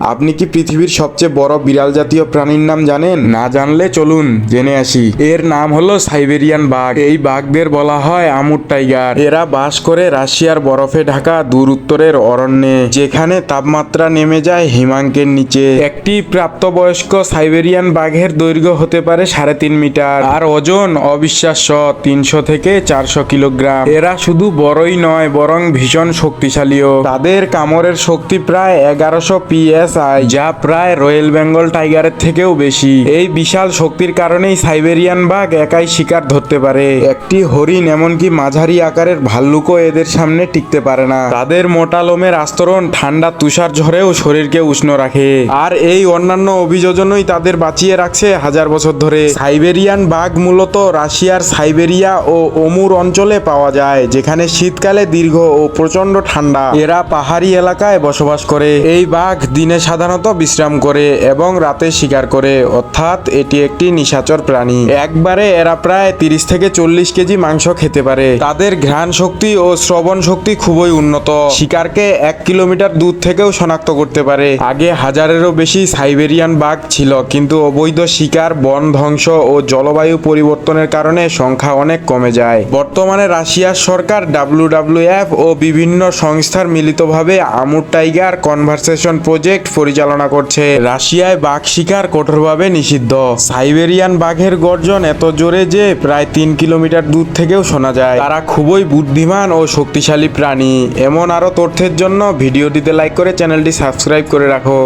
আপনি কি পৃথিবীর সবচেয়ে বড় বিড়াল জাতীয় প্রাণীর নাম জানেন? না জানলে চলুন জেনে আসি। এর নাম হলো সাইবেরিয়ান বাঘ। এই বাঘদের বলা হয় আমুর টাইগার। এরা বাস করে রাশিয়ার বরফে ঢাকা দূর উত্তরের অরণ্যে, যেখানে তাপমাত্রা নেমে যায় হিমাঙ্কের নিচে। একটি প্রাপ্তবয়স্ক সাইবেরিয়ান বাঘের দৈর্ঘ্য হতে পারে সাড়ে তিন মিটার। আর ওজন অবিশ্বাস্য, তিনশো থেকে চারশো কিলোগ্রাম। এরা শুধু বড়ই নয়, বরং ভীষণ শক্তিশালীও। তাদের কামড়ের শক্তি প্রায় এগারোশো পিএসআই যা প্রায় রয়্যাল বেঙ্গল টাইগারের থেকেও বেশি। এই বিশাল শক্তির কারণেই সাইবেরিয়ান বাঘ একাই শিকার ধরতে পারে। একটি হরিণ এমনকি মাঝারি আকারের ভাল্লুকও এদের সামনে টিকতে পারে না। তাদের মোটা লোমের আস্তরণ ঠান্ডা তুষার ঝরেও শরীরকে উষ্ণ রাখে। আর এই অন্যান্য অভিযোজনই তাদের বাঁচিয়ে রাখছে হাজার বছর ধরে। সাইবেরিয়ান বাঘ মূলত রাশিয়ার সাইবেরিয়া ও অমুর অঞ্চলে পাওয়া যায়, যেখানে শীতকালে দীর্ঘ ও প্রচণ্ড ঠান্ডা। এরা পাহাড়ি এলাকায় বসবাস করে। এই বাঘ দিনে সাধারণত বিশ্রাম করে এবং রাতে শিকার করে, অর্থাৎ এটি একটি নিশাচর প্রাণী। একবারে এরা প্রায় তিরিশ থেকে চল্লিশ কেজি মাংস খেতে পারে। তাদের ঘ্রাণ শক্তি ও শ্রবণ শক্তি খুবই উন্নত। শিকারকে এক কিলোমিটার দূর থেকেও শনাক্ত করতে পারে। আগে হাজারেরও বেশি সাইবেরিয়ান বাঘ ছিল, কিন্তু অবৈধ শিকার, বন ধ্বংস ও জলবায়ু পরিবর্তনের কারণে সংখ্যা অনেক কমে যায়। বর্তমানে রাশিয়ার সরকার, ডাব্লিউডাব্লিউএফ ও বিভিন্ন সংস্থার মিলিতভাবে আমুর টাইগার কনভারসেশন প্রজেক্ট পরিচালনা করছে। রাশিয়ায় বাঘ শিকার কঠোরভাবে নিষিদ্ধ। সাইবেরিয়ান বাঘের গর্জন এত জোরে যে প্রায় তিন কিলোমিটার দূর থেকেও শোনা যায়। তারা খুবই বুদ্ধিমান ও শক্তিশালী প্রাণী। এমন আরও তথ্যের জন্য ভিডিওটিতে লাইক করে চ্যানেলটি সাবস্ক্রাইব করে রাখো।